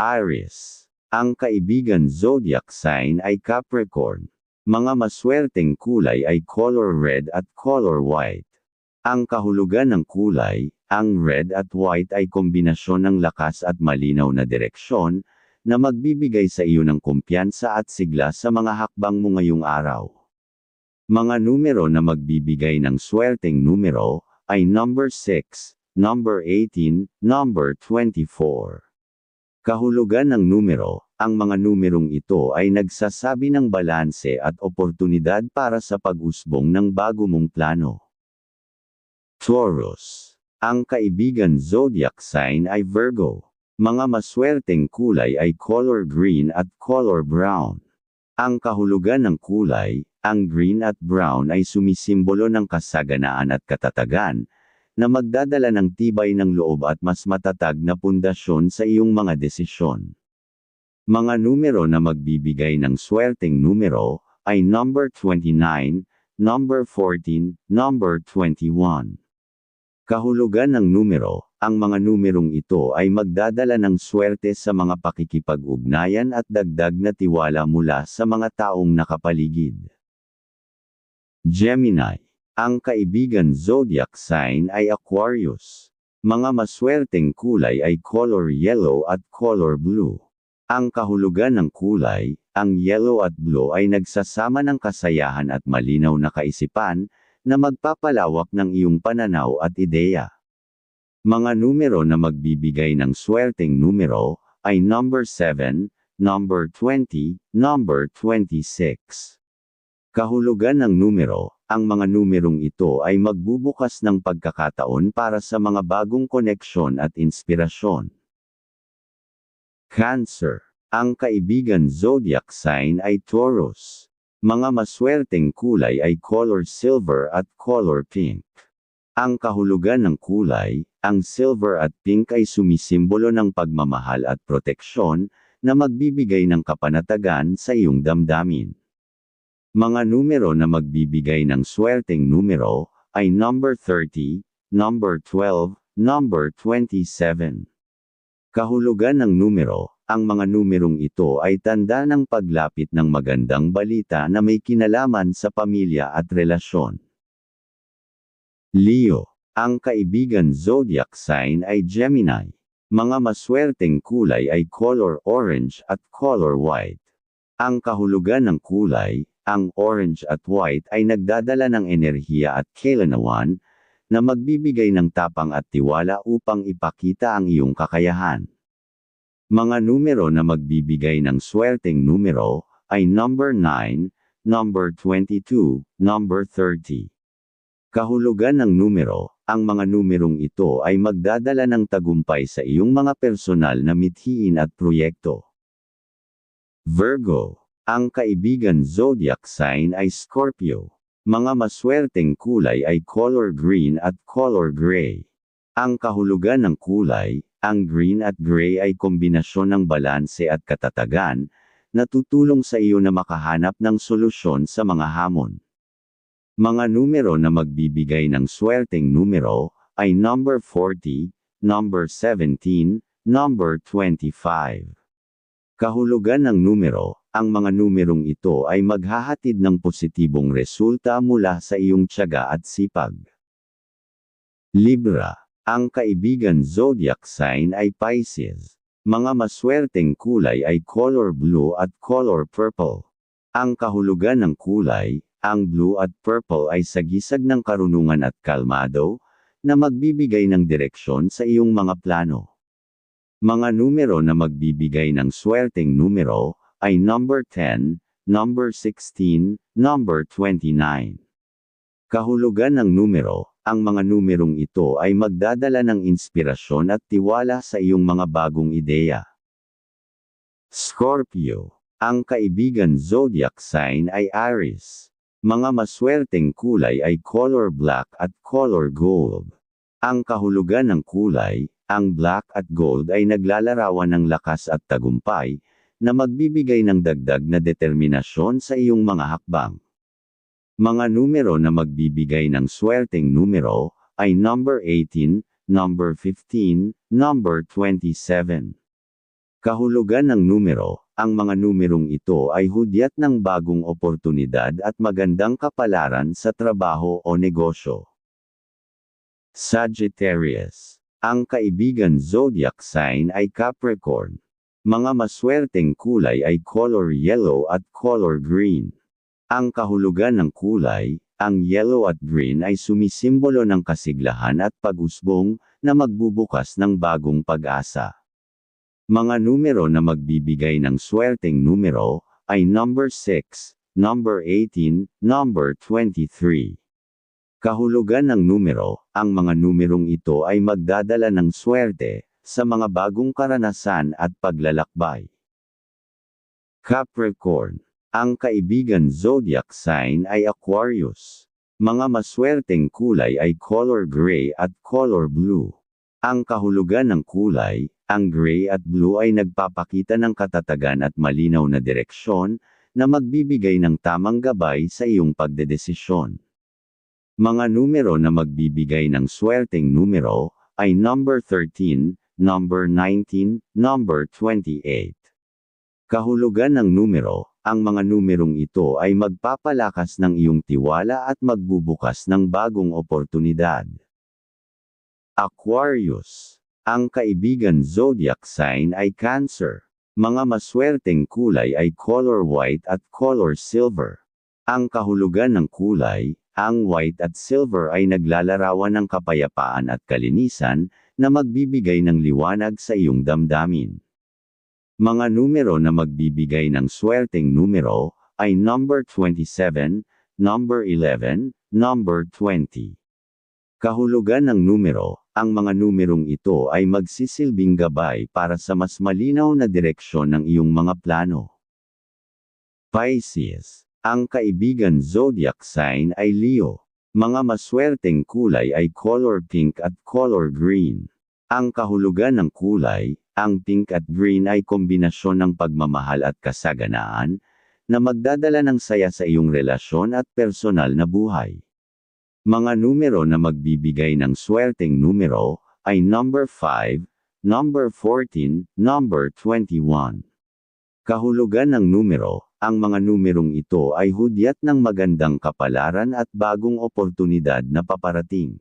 Aries. Ang kaibigan zodiac sign ay Capricorn. Mga maswerteng kulay ay color red at color white. Ang kahulugan ng kulay, ang red at white ay kombinasyon ng lakas at malinaw na direksyon, na magbibigay sa iyo ng kumpiyansa at sigla sa mga hakbang mo ngayong araw. Mga numero na magbibigay ng swerteng numero, ay number 6, number 18, number 24. Kahulugan ng numero, ang mga numerong ito ay nagsasabi ng balanse at oportunidad para sa pag-usbong ng bago mong plano. Taurus. Ang kaibigan zodiac sign ay Virgo. Mga maswerteng kulay ay color green at color brown. Ang kahulugan ng kulay, ang green at brown ay sumisimbolo ng kasaganaan at katatagan, na magdadala ng tibay ng loob at mas matatag na pundasyon sa iyong mga desisyon. Mga numero na magbibigay ng swerteng numero ay number 29, number 14, number 21. Kahulugan ng numero, ang mga numerong ito ay magdadala ng swerte sa mga pakikipag-ugnayan at dagdag na tiwala mula sa mga taong nakapaligid. Gemini ang kaibigan zodiac sign ay Aquarius. Mga maswerteng kulay ay color yellow at color blue. Ang kahulugan ng kulay, ang yellow at blue ay nagsasama ng kasayahan at malinaw na kaisipan, na magpapalawak ng iyong pananaw at ideya. Mga numero na magbibigay ng swerteng numero, ay number 7, number 20, number 26. Kahulugan ng numero, ang mga numerong ito ay magbubukas ng pagkakataon para sa mga bagong koneksyon at inspirasyon. Cancer. Ang kaibigan zodiac sign ay Taurus. Mga maswerteng kulay ay color silver at color pink. Ang kahulugan ng kulay, ang silver at pink ay sumisimbolo ng pagmamahal at proteksyon, na magbibigay ng kapanatagan sa iyong damdamin. Mga numero na magbibigay ng swerteng numero, ay number 30, number 12, number 27. Kahulugan ng numero, ang mga numerong ito ay tanda ng paglapit ng magandang balita na may kinalaman sa pamilya at relasyon. Leo, ang kaibigan zodiac sign ay Gemini. Mga maswerteng kulay ay color orange at color white. Ang kahulugan ng kulay, ang orange at white ay nagdadala ng enerhiya at kailanawan, na magbibigay ng tapang at tiwala upang ipakita ang iyong kakayahan. Mga numero na magbibigay ng swerteng numero, ay number 9, number 22, number 30. Kahulugan ng numero, ang mga numerong ito ay magdadala ng tagumpay sa iyong mga personal na mithiin at proyekto. Virgo ang kaibigan zodiac sign ay Scorpio. Mga maswerteng kulay ay color green at color gray. Ang kahulugan ng kulay, ang green at gray ay kombinasyon ng balanse at katatagan, na tutulong sa iyo na makahanap ng solusyon sa mga hamon. Mga numero na magbibigay ng swerteng numero, ay number 40, number 17, number 25. Kahulugan ng numero, ang mga numerong ito ay maghahatid ng positibong resulta mula sa iyong tiyaga at sipag. Libra. Ang kaibigan zodiac sign ay Pisces. Mga maswerteng kulay ay color blue at color purple. Ang kahulugan ng kulay, ang blue at purple ay sagisag ng karunungan at kalmado, na magbibigay ng direksyon sa iyong mga plano. Mga numero na magbibigay ng swerteng numero, ay number 10, number 16, number 29. Kahulugan ng numero, ang mga numerong ito ay magdadala ng inspirasyon at tiwala sa iyong mga bagong ideya. Scorpio. Ang kaibigan zodiac sign ay Aries. Mga maswerteng kulay ay color black at color gold. Ang kahulugan ng kulay, ang black at gold ay naglalarawan ng lakas at tagumpay, na magbibigay ng dagdag na determinasyon sa iyong mga hakbang. Mga numero na magbibigay ng swerteng numero, ay number 18, number 15, number 27. Kahulugan ng numero, ang mga numerong ito ay hudyat ng bagong oportunidad at magandang kapalaran sa trabaho o negosyo. Sagittarius. Ang kaibigan zodiac sign ay Capricorn. Mga maswerteng kulay ay color yellow at color green. Ang kahulugan ng kulay, ang yellow at green ay sumisimbolo ng kasiglahan at pag-usbong na magbubukas ng bagong pag-asa. Mga numero na magbibigay ng swerteng numero ay number 6, number 18, number 23. Kahulugan ng numero, ang mga numerong ito ay magdadala ng swerte sa mga bagong karanasan at paglalakbay. Capricorn. Ang kaibigan zodiac sign ay Aquarius. Mga maswerteng kulay ay color gray at color blue. Ang kahulugan ng kulay, ang gray at blue ay nagpapakita ng katatagan at malinaw na direksyon na magbibigay ng tamang gabay sa iyong pagdedesisyon. Mga numero na magbibigay ng swerteng numero ay number 13, number 19, number 28. Kahulugan ng numero, ang mga numerong ito ay magpapalakas ng iyong tiwala at magbubukas ng bagong oportunidad. Aquarius ang kaibigan zodiac sign ay Cancer. Mga maswerteng kulay ay color white at color silver. Ang kahulugan ng kulay, ang white at silver ay naglalarawan ng kapayapaan at kalinisan na magbibigay ng liwanag sa iyong damdamin. Mga numero na magbibigay ng swerteng numero ay number 27, number 11, number 20. Kahulugan ng numero, ang mga numerong ito ay magsisilbing gabay para sa mas malinaw na direksyon ng iyong mga plano. Pisces. Ang kaibigan zodiac sign ay Leo. Mga maswerteng kulay ay color pink at color green. Ang kahulugan ng kulay, ang pink at green ay kombinasyon ng pagmamahal at kasaganaan, na magdadala ng saya sa iyong relasyon at personal na buhay. Mga numero na magbibigay ng swerteng numero ay number 5, number 14, number 21. Kahulugan ng numero, ang mga numerong ito ay hudyat ng magandang kapalaran at bagong oportunidad na paparating.